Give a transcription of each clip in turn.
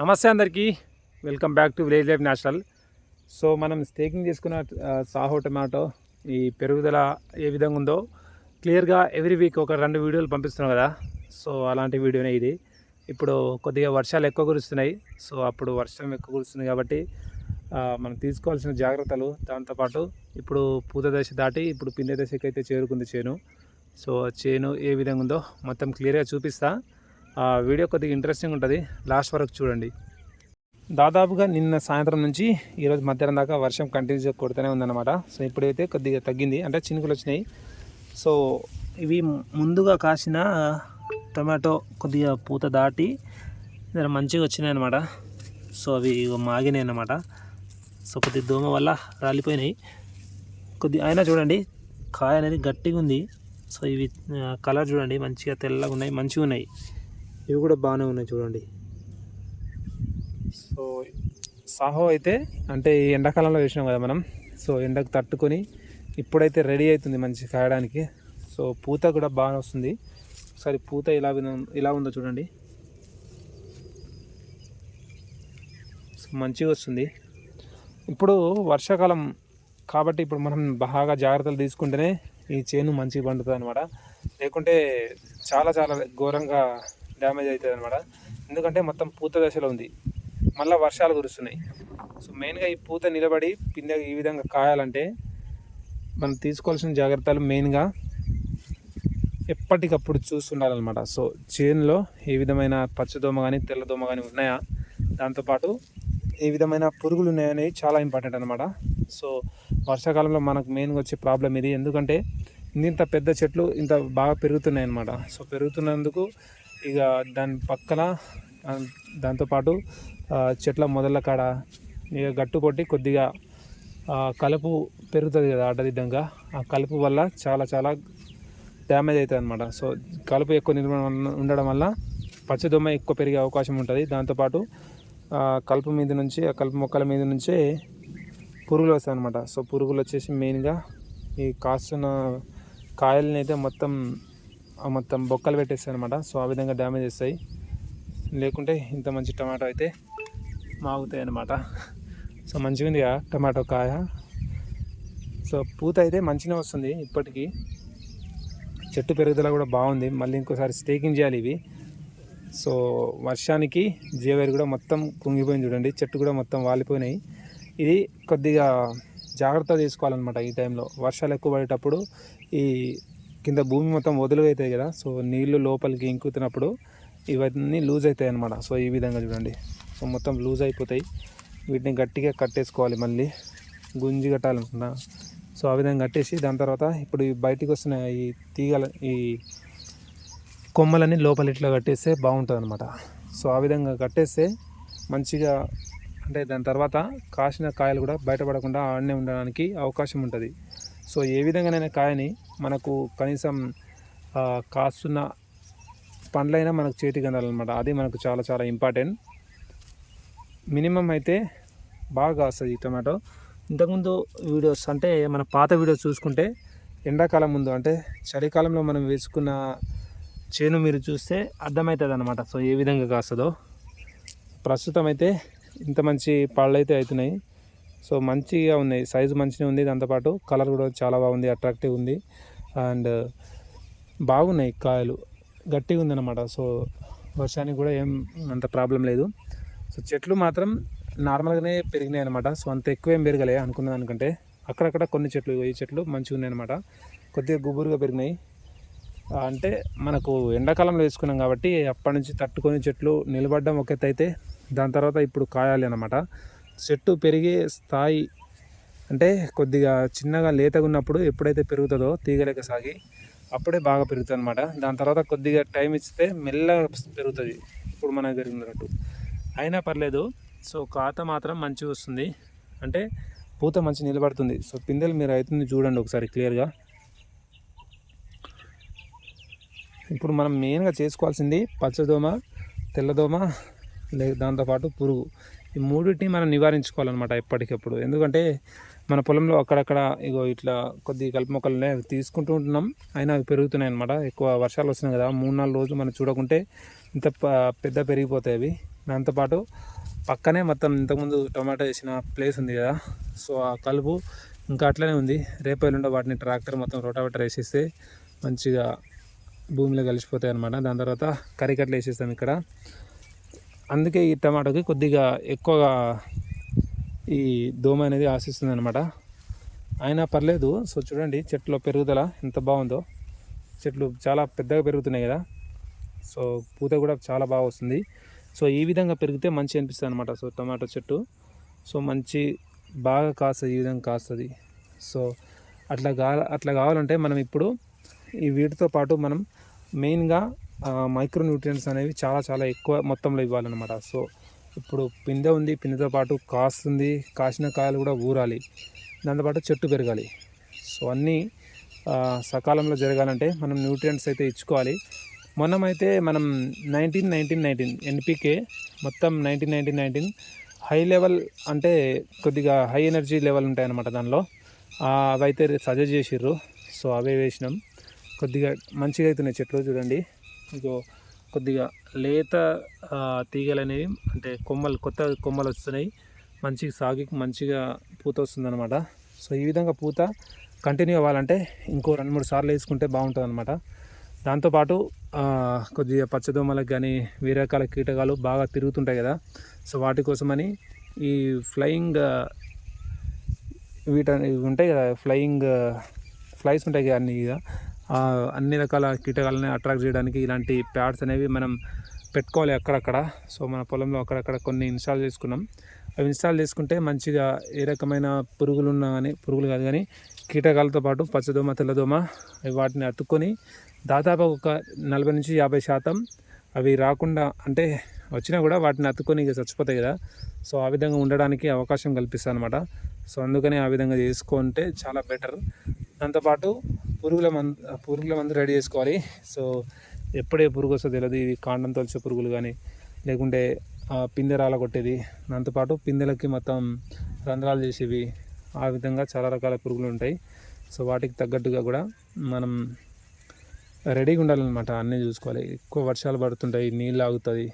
నమస్తే అందరికీ. Welcome back to village life national. So మనం స్టేకింగ్ చేసుకున్న సాహో టమాటో ఈ పెరుగుదల ఏ విధంగా ఉందో క్లియర్గా ఎవ్రీ వీక్ ఒక రెండు వీడియోలు పంపిస్తున్నాం కదా. సో అలాంటి వీడియోనే ఇది. ఇప్పుడు కొద్దిగా వర్షాలు ఎక్కువ కురుస్తున్నాయి. సో అప్పుడు వర్షం ఎక్కువ కురుస్తుంది కాబట్టి మనం తీసుకోవాల్సిన జాగ్రత్తలు దాంతోపాటు ఇప్పుడు పూత దశ దాటి ఇప్పుడు పిందె దశకి అయితే చేరుకుంది చేను. సో చేను ఏ విధంగా ఉందో మొత్తం క్లియర్గా చూపిస్తాను వీడియో కొద్దిగా ఇంట్రెస్టింగ్ ఉంటుంది. లాస్ట్ వరకు చూడండి. దాదాపుగా నిన్న సాయంత్రం నుంచి ఈరోజు మధ్యాహ్నం దాకా వర్షం కంటిన్యూస్గా కొడుతూనే ఉందన్నమాట. సో ఇప్పుడైతే కొద్దిగా తగ్గింది. అంటే చినుకులు వచ్చినాయి. సో ఇవి ముందుగా కాసిన టమాటో కొద్దిగా పూత దాటి మంచిగా వచ్చినాయి అనమాట సో అవి మాగినాయి అన్నమాట. సో కొద్దిగా దోమ వల్ల రాలిపోయినాయి. కొద్ది అయినా చూడండి కాయ అనేది గట్టిగా ఉంది సో ఇవి కలర్ చూడండి మంచిగా తెల్లగా ఉన్నాయి మంచిగా ఉన్నాయి ఇవి కూడా బాగానే ఉన్నాయి చూడండి. సో సాహో అయితే అంటే ఈ ఎండాకాలంలో వేసినాం కదా మనం సో ఎండకు తట్టుకొని ఇప్పుడైతే రెడీ అవుతుంది మంచి కాయడానికి. సో పూత కూడా బాగా వస్తుంది. ఒకసారి పూత ఇలా ఇలా ఉందో చూడండి. సో మంచిగా వస్తుంది. ఇప్పుడు వర్షాకాలం కాబట్టి ఇప్పుడు మనం బాగా జాగ్రత్తలు తీసుకుంటేనే ఈ చేను మంచిగా పండుతుంది అనమాట లేకుంటే చాలా చాలా ఘోరంగా డ్యామేజ్ అవుతుంది అనమాట ఎందుకంటే మొత్తం పూత దశలో ఉంది. మళ్ళీ వర్షాలు కురుస్తున్నాయి. సో మెయిన్గా ఈ పూత నిలబడి పిందె ఈ విధంగా కాయాలంటే మనం తీసుకోవాల్సిన జాగ్రత్తలు మెయిన్గా ఎప్పటికప్పుడు చూస్తుండాలన్నమాట. సో చేనులో ఏ విధమైన పచ్చదోమ కానీ తెల్లదోమ కానీ ఉన్నాయా? దాంతోపాటు ఏ విధమైన పురుగులు ఉన్నాయనేవి చాలా ఇంపార్టెంట్ అనమాట సో వర్షాకాలంలో మనకు మెయిన్గా వచ్చే ప్రాబ్లం ఇది. ఎందుకంటే ఇంత పెద్ద చెట్లు ఇంత బాగా పెరుగుతున్నాయి అన్నమాట సో పెరుగుతున్నందుకు ఇక దాని పక్కన దాంతోపాటు చెట్ల మొదల కాడ ఇక గట్టు కొట్టి కొద్దిగా కలుపు పెరుగుతుంది కదా అడ్డదిడ్డంగా ఆ కలుపు వల్ల చాలా చాలా డ్యామేజ్ అవుతుంది అనమాట సో కలుపు ఎక్కువ నిర్మాణం ఉండడం వల్ల పచ్చదొమ్మ ఎక్కువ పెరిగే అవకాశం ఉంటుంది. దాంతోపాటు కలుపు మీద నుంచి ఆ కలుపు మొక్కల మీద నుంచే పురుగులు వస్తాయి అనమాట సో పురుగులు వచ్చేసి మెయిన్గా ఈ కాస్తున్న కాయలని అయితే మొత్తం మొత్తం బొక్కలు పెట్టేస్తాయి అనమాట సో ఆ విధంగా డ్యామేజ్ చేస్తాయి. లేకుంటే ఇంత మంచి టమాటో అయితే మాగుతాయి అనమాట సో మంచిగా ఉంది కదా టమాటో కాయ. సో పూత అయితే మంచిగా వస్తుంది ఇప్పటికీ. చెట్టు పెరుగుదల కూడా బాగుంది. మళ్ళీ ఇంకోసారి స్టేకింగ్ చేయాలి ఇవి. సో వర్షానికి జీవేరు కూడా మొత్తం కుంగిపోయింది చూడండి. చెట్టు కూడా మొత్తం వాలిపోయినాయి. ఇది కొద్దిగా జాగ్రత్త తీసుకోవాలన్నమాట ఈ టైంలో. వర్షాలు ఎక్కువ పడేటప్పుడు ఈ కింద భూమి మొత్తం వదులు అవుతాయి కదా సో నీళ్ళు లోపలికి ఇంకుతున్నప్పుడు ఇవన్నీ లూజ్ అవుతాయి అన్నమాట. సో ఈ విధంగా చూడండి. సో మొత్తం లూజ్ అయిపోతాయి. వీటిని గట్టిగా కట్టేసుకోవాలి మళ్ళీ. గుంజి కట్టాలనుకున్నా. సో ఆ విధంగా కట్టేసి దాని తర్వాత ఇప్పుడు ఈ బయటికి వస్తున్న ఈ తీగల ఈ కొమ్మలన్నీ లోపల ఇట్లా కట్టేస్తే బాగుంటుంది అనమాట సో ఆ విధంగా కట్టేస్తే మంచిగా అంటే దాని తర్వాత కాసిన కాయలు కూడా బయటపడకుండా ఆడనే ఉండడానికి అవకాశం ఉంటుంది. సో ఏ విధంగానైనా కాయని మనకు కనీసం కాస్తున్న పండ్లైనా మనకు చేతికి అందాలన్నమాట. అది మనకు చాలా చాలా ఇంపార్టెంట్. మినిమం అయితే బాగా కాస్తుంది ఈ టమాటో. ఇంతకుముందు వీడియోస్ అంటే మన పాత వీడియోస్ చూసుకుంటే ఎండాకాలం ముందు అంటే చలికాలంలో మనం వేసుకున్న చేను మీరు చూస్తే అర్థమవుతుంది అనమాట సో ఏ విధంగా కాస్తుందో. ప్రస్తుతం అయితే ఇంత మంచి పళ్ళు అయితే అవుతున్నాయి సో మంచిగా ఉన్నాయి సైజు మంచిగా ఉంది దాంతోపాటు కలర్ కూడా చాలా బాగుంది. అట్రాక్టివ్ ఉంది. అండ్ బాగున్నాయి కాయలు. గట్టిగా ఉందన్నమాట. సో వర్షానికి కూడా ఏం అంత ప్రాబ్లం లేదు. సో చెట్లు మాత్రం నార్మల్గానే పెరిగినాయి అనమాట సో అంత ఎక్కువ ఏం పెరగలే అనుకున్న దానికంటే. అక్కడక్కడ కొన్ని చెట్లు ఈ చెట్లు మంచిగా ఉన్నాయి అనమాట కొద్దిగా గుబురుగా పెరిగినాయి. అంటే మనకు ఎండాకాలంలో వేసుకున్నాం కాబట్టి అప్పటి నుంచి తట్టుకొని చెట్లు నిలబడడం ఒక అయితే దాని తర్వాత ఇప్పుడు కాయాలి అనమాట చెట్టు పెరిగే స్థాయి అంటే కొద్దిగా చిన్నగా లేతగా ఉన్నప్పుడు ఎప్పుడైతే పెరుగుతుందో తీగలేక సాగి అప్పుడే బాగా పెరుగుతుంది అనమాట దాని తర్వాత కొద్దిగా టైం ఇస్తే మెల్లగా పెరుగుతుంది. ఇప్పుడు మనకు పెరిగినట్టు అయినా పర్లేదు సో కాత మాత్రం మంచిగా వస్తుంది. అంటే పూత మంచి నిలబడుతుంది. సో పిందెలు మీరు అవుతుంది చూడండి ఒకసారి క్లియర్గా. ఇప్పుడు మనం మెయిన్గా చేసుకోవాల్సింది పచ్చదోమ తెల్లదోమ లే దాంతోపాటు పురుగు. ఈ మూడింటిని మనం నివారించుకోవాలన్నమాట ఎప్పటికప్పుడు. ఎందుకంటే మన పొలంలో అక్కడక్కడ ఇగో ఇట్లా కొద్ది కలుపు మొక్కలనే అవి తీసుకుంటూ ఉంటున్నాం. అయినా అవి పెరుగుతున్నాయి అనమాట ఎక్కువ వర్షాలు వస్తున్నాయి కదా మూడు నాలుగు రోజులు మనం చూడకుంటే ఇంత పెద్ద పెరిగిపోతాయి అవి. దాంతోపాటు పక్కనే మొత్తం ఇంతకుముందు టొమాటో వేసిన ప్లేస్ ఉంది కదా సో ఆ కలుపు ఇంకా అట్లనే ఉంది. రేపు ఎల్లుండో వాటిని ట్రాక్టర్ మొత్తం రోటావేటర్ వేసేస్తే మంచిగా భూమిలో కలిసిపోతాయి అనమాట దాని తర్వాత కరికట్లు వేసేస్తాం ఇక్కడ. అందుకే ఈ టమాటోకి కొద్దిగా ఎక్కువగా ఈ దోమ అనేది ఆశిస్తుంది అనమాట అయినా పర్లేదు. సో చూడండి చెట్లు పెరుగుదల ఎంత బాగుందో. చెట్లు చాలా పెద్దగా పెరుగుతున్నాయి కదా. సో పూత కూడా చాలా బాగా వస్తుంది. సో ఈ విధంగా పెరిగితే మంచి అనిపిస్తుంది అనమాట సో టమాటో చెట్టు. సో మంచి బాగా కాస్తుంది ఈ విధంగా కాస్తుంది. సో అట్లా కా అట్లా కావాలంటే మనం ఇప్పుడు ఈ వీటితో పాటు మనం మెయిన్గా మైక్రో న్యూట్రియంట్స్ అనేవి చాలా చాలా ఎక్కువ మొత్తంలో ఇవ్వాలన్నమాట. సో ఇప్పుడు పిందె ఉంది పిందెతో పాటు కాస్తుంది కాసిన కాయలు కూడా ఊరాలి. దాంతోపాటు చెట్టు పెరగాలి. సో అన్నీ సకాలంలో జరగాలంటే మనం న్యూట్రియంట్స్ అయితే ఇచ్చుకోవాలి. మొన్నమైతే మనం నైన్టీన్ నైన్టీన్ నైన్టీన్ ఎన్పికే మొత్తం nineteen nineteen nineteen high level అంటే కొద్దిగా హై ఎనర్జీ లెవెల్ ఉంటాయన్నమాట దానిలో. అవైతే సజెస్ట్ చేసిర్రు. సో అవే వేసినాం. కొద్దిగా మంచిగా అవుతున్నాయి చెట్లు చూడండి. ఇగో కొద్దిగా లేత తీగలు అనేవి అంటే కొమ్మలు కొత్త కొమ్మలు వస్తున్నాయి. మంచిగా సాగి మంచిగా పూత వస్తుందన్నమాట. సో ఈ విధంగా పూత కంటిన్యూ అవ్వాలంటే ఇంకో రెండు మూడు సార్లు వేసుకుంటే బాగుంటుంది అనమాట దాంతోపాటు కొద్దిగా పచ్చదోమలకు కానీ వేరే రకాల కీటకాలు బాగా తిరుగుతుంటాయి కదా. సో వాటి కోసమని ఈ ఫ్లయింగ్ వీట ఉంటాయి కదా ఫ్లయింగ్ ఫ్లైస్ ఉంటాయి కదా అన్ని ఇక అన్ని రకాల కీటకాలని అట్రాక్ట్ చేయడానికి ఇలాంటి ప్యాడ్స్ అనేవి మనం పెట్టుకోవాలి అక్కడక్కడ. సో మన పొలంలో అక్కడక్కడ కొన్ని ఇన్స్టాల్ చేసుకున్నాం. అవి ఇన్స్టాల్ చేసుకుంటే మంచిగా ఏ రకమైన పురుగులు ఉన్నా కానీ పురుగులు కాదు కానీ కీటకాలతో పాటు పచ్చదోమ తెల్లదోమ అవి వాటిని అతుక్కొని దాదాపు ఒక నలభై నుంచి యాభై శాతం అవి రాకుండా అంటే వచ్చినా కూడా వాటిని అతుక్కొని ఇక చచ్చిపోతాయి కదా. సో ఆ విధంగా ఉండడానికి అవకాశం కల్పిస్తాను అనమాట సో అందుకని ఆ విధంగా చేసుకుంటే చాలా బెటర్ దాంతోపాటు పురుగుల మందు పురుగుల మందు రెడీ చేసుకోవాలి. సో ఎప్పుడే పురుగు వస్తుందో తెలియదు ఇవి కాండం తొలిచే పురుగులు కానీ లేకుంటే ఆ, పిందె రాల కొట్టేది. దాంతోపాటు పిందెలకి మొత్తం రంధ్రాలు చేసేవి. ఆ విధంగా చాలా రకాల పురుగులు ఉంటాయి. సో వాటికి తగ్గట్టుగా కూడా మనం రెడీగా ఉండాలన్నమాట. అన్నీ చూసుకోవాలి. ఎక్కువ వర్షాలు పడుతుంటాయి నీళ్ళు ఆగుతుంది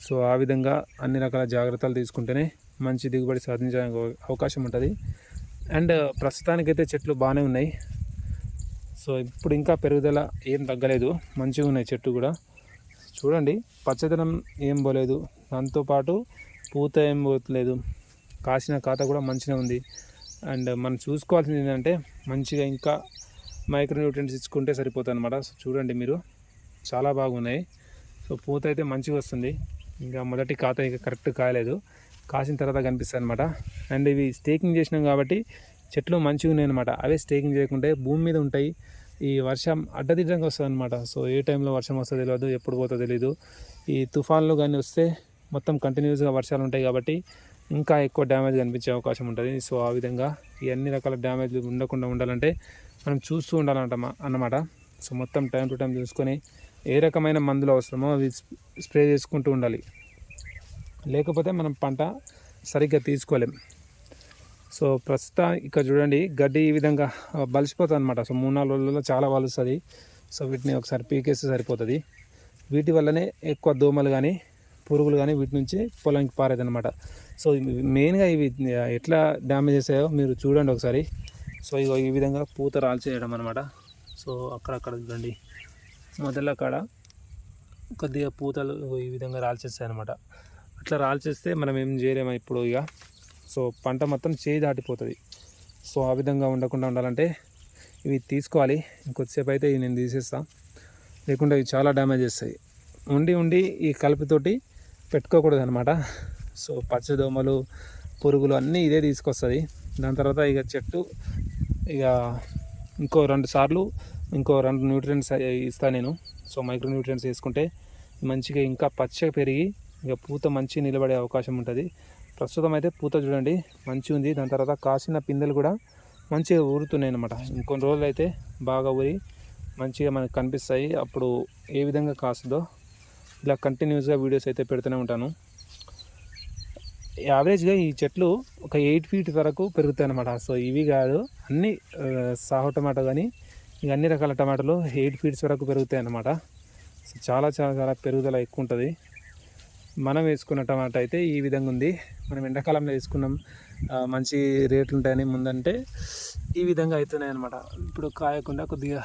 సో ఆ విధంగా అన్ని రకాల జాగ్రత్తలు తీసుకుంటేనే మంచి దిగుబడి సాధించడానికి అవకాశం ఉంటుంది. అండ్ ప్రస్తుతానికైతే చెట్లు బాగానే ఉన్నాయి. సో ఇప్పుడు ఇంకా పెరుగుదల ఏం తగ్గలేదు. మంచిగా ఉన్నాయి చెట్టు కూడా. చూడండి పచ్చదనం ఏం పోలేదు. దాంతోపాటు పూత ఏం పోతలేదు కాసిన కాత కూడా మంచిగా ఉంది. అండ్ మనం చూసుకోవాల్సింది ఏంటంటే మంచిగా ఇంకా మైక్రోన్యూట్రియన్స్ ఇచ్చుకుంటే సరిపోతుంది అనమాట సో చూడండి మీరు చాలా బాగున్నాయి. సో పూత అయితే మంచిగా వస్తుంది. ఇంకా మొదటి కాత ఇంకా కరెక్ట్ కాయలేదు. కాసిన తర్వాత కనిపిస్తుంది అనమాట అండ్ ఇవి స్టేకింగ్ చేసినాం కాబట్టి చెట్లు మంచిగా ఉన్నాయి అనమాట అవే స్టేకింగ్ చేయకుంటే భూమి మీద ఉంటాయి. ఈ వర్షం అడ్డదిడ్డంగా వస్తుంది అనమాట సో ఏ టైంలో వర్షం వస్తుందో తెలియదు ఎప్పుడు పోతుందో తెలియదు ఈ తుఫాన్లు కానీ వస్తే మొత్తం కంటిన్యూస్గా వర్షాలు ఉంటాయి కాబట్టి ఇంకా ఎక్కువ డ్యామేజ్ కనిపించే అవకాశం ఉంటుంది. సో ఆ విధంగా ఈ అన్ని రకాల డ్యామేజ్ ఉండకుండా ఉండాలంటే మనం చూస్తూ ఉండాలంట అన్నమాట. సో మొత్తం టైం టు టైం చూసుకొని ఏ రకమైన మందులు అవసరమో అవి స్ప్రే చేసుకుంటూ ఉండాలి. లేకపోతే మనం పంట సరిగ్గా తీసుకోలేం. సో ప్రస్తుతం ఇక్కడ చూడండి గడ్డి ఈ విధంగా బలిసిపోతుంది అనమాట సో మూడు నాలుగు రోజుల్లో చాలా వలుస్తుంది. సో వీటిని ఒకసారి పీకేస్తే సరిపోతుంది. వీటి వల్లనే ఎక్కువ దోమలు కానీ పురుగులు కానీ వీటి నుంచి పొలంకి పారేది అనమాట సో మెయిన్గా ఇవి ఎట్లా డ్యామేజ్ చేసాయో మీరు చూడండి ఒకసారి. సో ఇగో ఈ విధంగా పూత రాల్చేయడం అనమాట సో అక్కడక్కడ చూడండి మొదల కాడ కొద్దిగా పూతలు ఈ విధంగా రాల్చేస్తాయి అనమాట అట్లా రాల్చేస్తే మనం ఏం చేయలేము ఇప్పుడు ఇక సో పంట మొత్తం చేయి దాటిపోతుంది. సో ఆ విధంగా ఉండకుండా ఉండాలంటే ఇవి తీసుకోవాలి. ఇంకొద్దిసేపు అయితే ఇవి నేను తీసేస్తా. లేకుంటే ఇవి చాలా డ్యామేజ్ చేస్తాయి. ఉండి ఉండి ఈ కలుపుతోటి పెట్టుకోకూడదు అనమాట సో పచ్చదోమలు పురుగులు అన్నీ ఇదే తీసుకొస్తుంది. దాని తర్వాత ఇక చెట్టు ఇక ఇంకో రెండు సార్లు ఇంకో రెండు న్యూట్రియంట్స్ ఇస్తాను నేను. సో మైక్రో న్యూట్రియంట్స్ వేసుకుంటే మంచిగా ఇంకా పచ్చగా పెరిగి ఇక పూత మంచి నిలబడే అవకాశం ఉంటుంది. ప్రస్తుతం అయితే పూత చూడండి మంచిగా ఉంది. దాని తర్వాత కాసిన పిందెలు కూడా మంచిగా ఊరుతున్నాయి అనమాట ఇంకొన్ని రోజులు అయితే బాగా ఊరి మంచిగా మనకు కనిపిస్తాయి. అప్పుడు ఏ విధంగా కాస్తుందో ఇలా కంటిన్యూస్గా వీడియోస్ అయితే పెడుతూనే ఉంటాను. యావరేజ్గా ఈ చెట్లు ఒక ఎయిట్ ఫీట్ వరకు పెరుగుతాయి అన్నమాట. సో ఇవి కాదు అన్ని ఆ, సాహో టమాటో కానీ ఇక అన్ని రకాల టమాటాలు ఎయిట్ ఫీట్స్ వరకు పెరుగుతాయి అన్నమాట. సో చాలా చాలా చాలా పెరుగుదల ఎక్కువ ఉంటుంది. మనం వేసుకున్న టమాటా అయితే ఈ విధంగా ఉంది. మనం ఎండాకాలంలో వేసుకున్నాం మంచి రేట్లు ఉంటాయని ముందంటే ఈ విధంగా అవుతున్నాయి అనమాట ఇప్పుడు కాయకుండా కొద్దిగా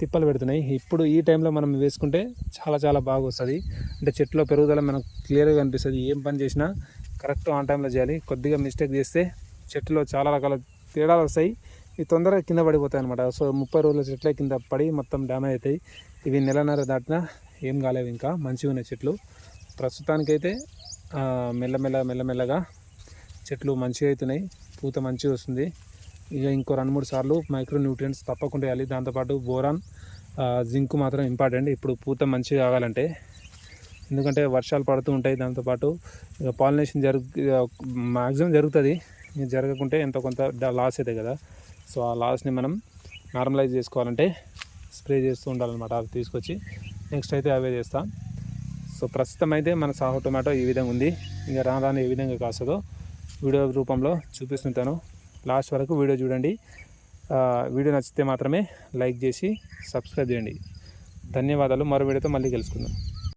తిప్పలు పెడుతున్నాయి. ఇప్పుడు ఈ టైంలో మనం వేసుకుంటే చాలా చాలా బాగా వస్తుంది. అంటే చెట్లో పెరుగుదల మనకు క్లియర్గా కనిపిస్తుంది. ఏం పని చేసినా కరెక్ట్ ఆన్ టైంలో చేయాలి. కొద్దిగా మిస్టేక్ చేస్తే చెట్టులో చాలా రకాల తేడాలు వస్తాయి. ఇవి తొందరగా కింద పడిపోతాయి అనమాట సో ముప్పై రోజుల చెట్లే కింద పడి మొత్తం డ్యామేజ్ అవుతాయి. ఇవి నెలన్నర దాటినా ఏం కాలేవు ఇంకా మంచిగా ఉన్నాయి చెట్లు. ప్రస్తుతానికైతే మెల్లమెల్ల మెల్లమెల్లగా చెట్లు మంచిగా అవుతున్నాయి పూత మంచిగా వస్తుంది. ఇక ఇంకో రెండు మూడు సార్లు మైక్రో న్యూట్రియంట్స్ తప్పకుండా వేయాలి. దాంతోపాటు బోరాన్ జింక్ మాత్రం ఇంపార్టెంట్. ఇప్పుడు పూత మంచిగా కావాలంటే ఎందుకంటే వర్షాలు పడుతూ ఉంటాయి. దాంతోపాటు ఇక పాలినేషన్ జరుగు మ్యాక్సిమం జరుగుతుంది. జరగకుంటే ఎంతో కొంత లాస్ అవుతాయి కదా. సో ఆ లాస్ని మనం నార్మలైజ్ చేసుకోవాలంటే స్ప్రే చేస్తూ ఉండాలన్నమాట. అవి తీసుకొచ్చి నెక్స్ట్ అయితే అవే చేస్తాం. సో ప్రస్తుతం అయితే మన సాహో టొమాటో ఈ విధంగా ఉంది. ఇంకా రాను రాను ఏ విధంగా కాస్తుందో వీడియో రూపంలో చూపిస్తుంటాను. లాస్ట్ వరకు వీడియో చూడండి. వీడియో నచ్చితే మాత్రమే లైక్ చేసి సబ్స్క్రైబ్ చేయండి. ధన్యవాదాలు. మరో వీడియోతో మళ్ళీ కలుసుకుందాం.